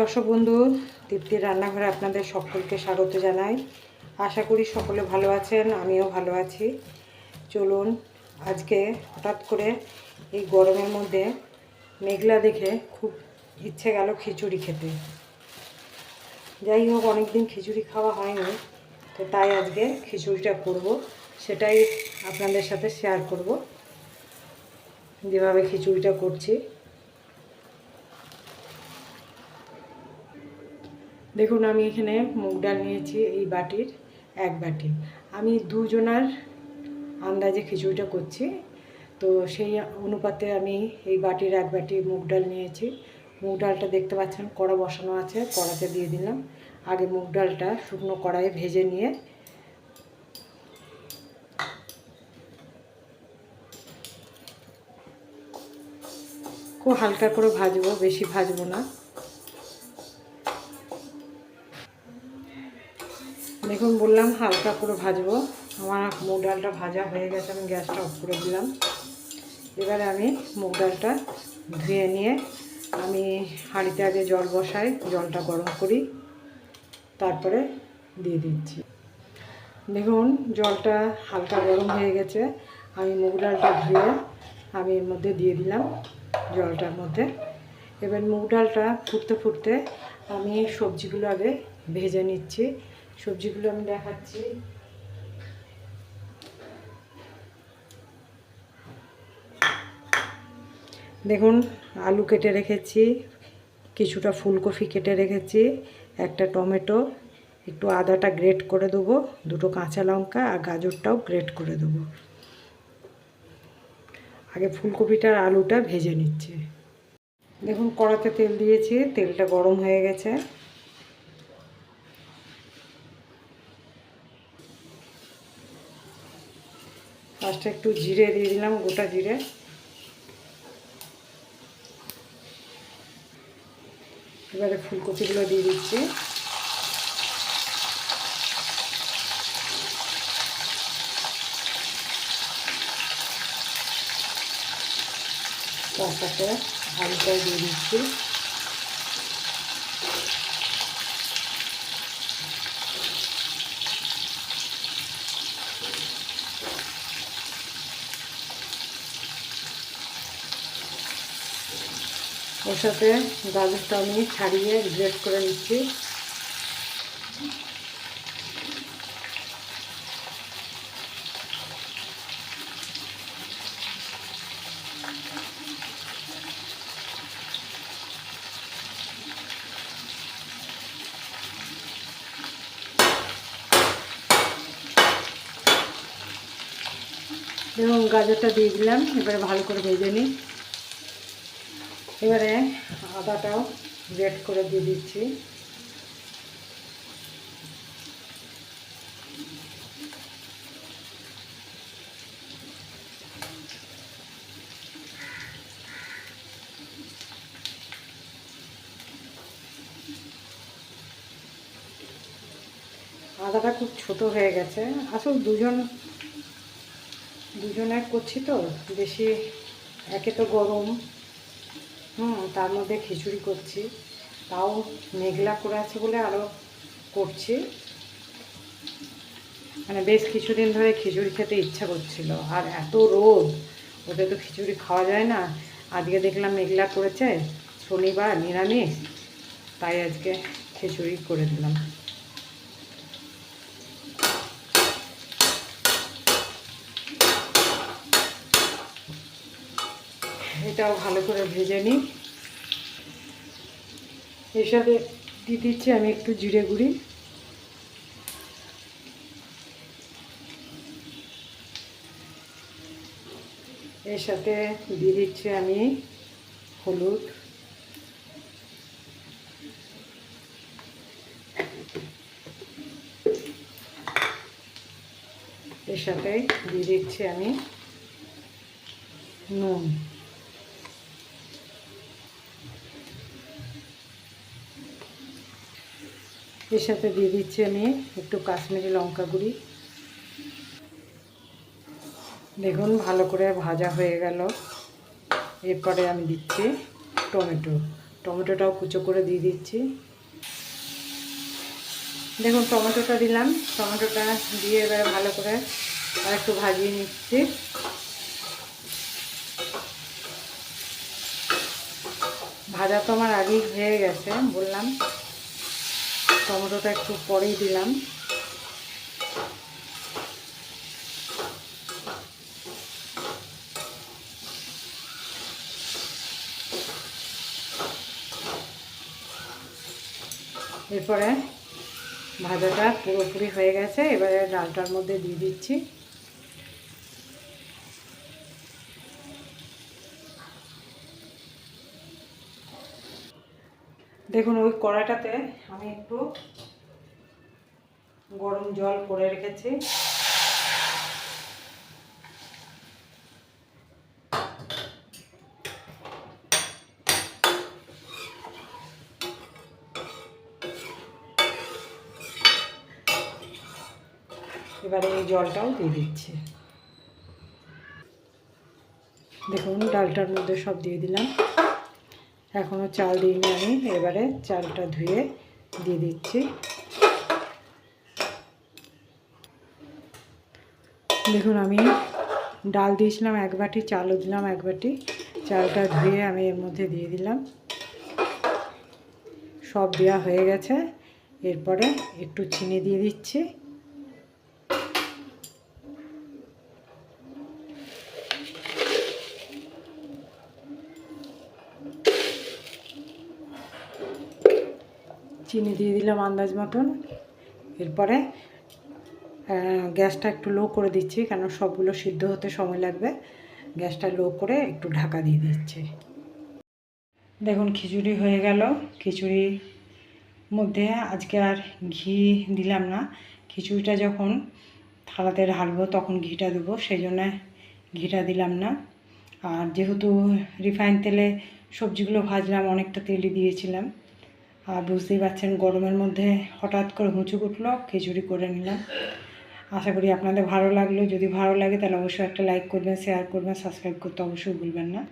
দর্শক বন্ধু তৃপ্তির রান্নাঘরে আপনাদের সকলকে স্বাগত জানাই। আশা করি সকলে ভালো আছেন, আমিও ভালো আছি। চলুন, আজকে হঠাৎ করে এই গরমের মধ্যে মেঘলা দেখে খুব ইচ্ছে গেল খিচুড়ি খেতে। যাই হোক অনেকদিন খিচুড়ি খাওয়া হয়নি, তো তাই আজকে খিচুড়িটা করব, সেটাই আপনাদের সাথে শেয়ার করব। যেভাবে খিচুড়িটা করছি। দেখুন, আমি এখানে মুগ ডাল নিয়েছি, এই বাটির, এক বাটি। আমি দুজনার আন্দাজে খিচুড়িটা করছি। তো সেই অনুপাতে আমি এই বাটির এক বাটি মুগ ডাল নিয়েছি। মুগ ডালটা দেখতে পাচ্ছেন, কড়া বসানো আছে, কড়াতে দিয়ে দিলাম। আগে মুগ ডালটা শুকনো কড়াইয়ে ভেজে নিয়ে খুব হালকা করে ভাজবো, বেশি ভাজবো না। দেখুন, বললাম হালকা করে ভাজবো। আমার মুগ ডালটা ভাজা হয়ে গেছে, আমি গ্যাসটা অফ করে দিলাম। এবারে আমি মুগ ডালটা ধুয়ে নিয়ে আমি হাঁড়িতে আগে জল বসাই, জলটা গরম করি, তারপরে দিয়ে দিচ্ছি। দেখুন, জলটা হালকা গরম হয়ে গেছে। আমি মুগ ডালটা ধুয়ে আমি এর মধ্যে দিয়ে দিলাম জলটার মধ্যে। এবার মুগ ডালটা ফুটতে ফুটতে আমি সবজিগুলো আগে ভেজে নিচ্ছি। সবজিগুলো আমি দেখাচ্ছি। দেখুন, আলু কেটে রেখেছি, কিছুটা ফুলকপি কেটে রেখেছি, একটা টমেটো, একটু আদাটা গ্রেট করে দেবো, দুটো কাঁচা লঙ্কা আর গাজরটাও গ্রেট করে দেবো। আগে ফুলকপিটার আলুটা ভেজে নিচ্ছে। দেখুন, কড়াতে তেল দিয়েছি, তেলটা গরম হয়ে গেছে। ফার্স্টে একটু জিরে দিয়ে দিলাম, গোটা জিরে। এবারে ফুলকপিগুলো দিয়ে দিচ্ছি। তার সাথে আলুটাও দিয়ে দিচ্ছি। ওর সাথে গাজরটা আমি ছাড়িয়ে গ্রেট করে নিচ্ছি। এবং গাজরটা দিয়ে দিলাম, এবারে ভালো করে ভেজে নিই। এবারে আদাটাও গ্রেট করে দিয়ে দিচ্ছি। আদাটা খুব ছোট হয়ে গেছে। আসল দুজন দুজনে করছি তো, বেশি একে তো গরম। হুম, তার মধ্যে খিচুড়ি করছি। তাও মেঘলা করে আছে বলে আরও করছি। মানে বেশ কিছুদিন ধরে খিচুড়ি খেতে ইচ্ছা করছিল। আর এত রোদ, ওদের তো খিচুড়ি খাওয়া যায় না। আজকে দেখলাম মেঘলা করেছে, শনিবার নিরামিষ, তাই আজকে খিচুড়ি করে দিলাম। এটাও ভালো করে ভেজে নিই। এর সাথে দিয়ে দিচ্ছি আমি একটু জিরে গুঁড়ি। এর সাথে দিয়ে দিচ্ছি আমি হলুদ। এর সাথে দিয়ে দিচ্ছি আমি নুন। এর সাথে দিয়ে দিচ্ছি আমি একটু কাশ্মীরি লঙ্কা গুঁড়ি। দেখুন, ভালো করে ভাজা হয়ে গেল। এরপরে আমি দিচ্ছি টমেটো। টমেটোটাও কুচো করে দিয়ে দিচ্ছি। দেখুন, টমেটোটা দিলাম। টমেটোটা দিয়ে এবারে ভালো করে আর একটু ভাজিয়ে নিচ্ছি। ভাজা তো আমার আগেই হয়ে গেছে, বললাম। টমেটোটা একটু পরেই দিলাম। এরপরে ভাজাটা পুরোপুরি হয়ে গেছে এবারে ডালটার মধ্যে দিয়ে দিচ্ছি। দেখুন, ওই কড়াটাতে আমি একটু গরম জল করে রেখেছি। এবারে এই জলটাও দিয়ে দিচ্ছি। দেখুন, ডালটার মধ্যে সব দিয়ে দিলাম। এখনও চাল দিইনি আমি, এবারে চালটা ধুয়ে দিয়ে দিচ্ছি। দেখুন, আমি ডাল দিয়েছিলাম এক বাটি, চালও দিলাম এক বাটি, চালটা ধুয়ে আমি এর মধ্যে দিয়ে দিলাম। সব দেওয়া হয়ে গেছে, এরপরে একটু চিনি দিয়ে দিচ্ছি। চিনি দিয়ে দিলাম আন্দাজ মতন। এরপরে গ্যাসটা একটু লো করে দিচ্ছি, কেন সবগুলো সিদ্ধ হতে সময় লাগবে। গ্যাসটা লো করে একটু ঢাকা দিয়ে দিচ্ছি। দেখুন, খিচুড়ি হয়ে গেল। খিচুড়ির মধ্যে আজকে আর ঘি দিলাম না। খিচুড়িটা যখন থালাতে ঢালবো, তখন ঘিটা দেবো, সেই জন্য ঘিটা দিলাম না। আর যেহেতু রিফাইন তেলে সবজিগুলো ভাজলাম, অনেকটা তেলই দিয়েছিলাম। আর বুঝতেই পারছেন গরমের মধ্যে হঠাৎ করে হুঁচু উঠল, খিচুড়ি করে নিলাম। আশা করি আপনাদের ভালো লাগল। যদি ভালো লাগে তাহলে অবশ্যই একটা লাইক করবেন শেয়ার করবেন সাবস্ক্রাইব করতে অবশ্যই ভুলবেন না।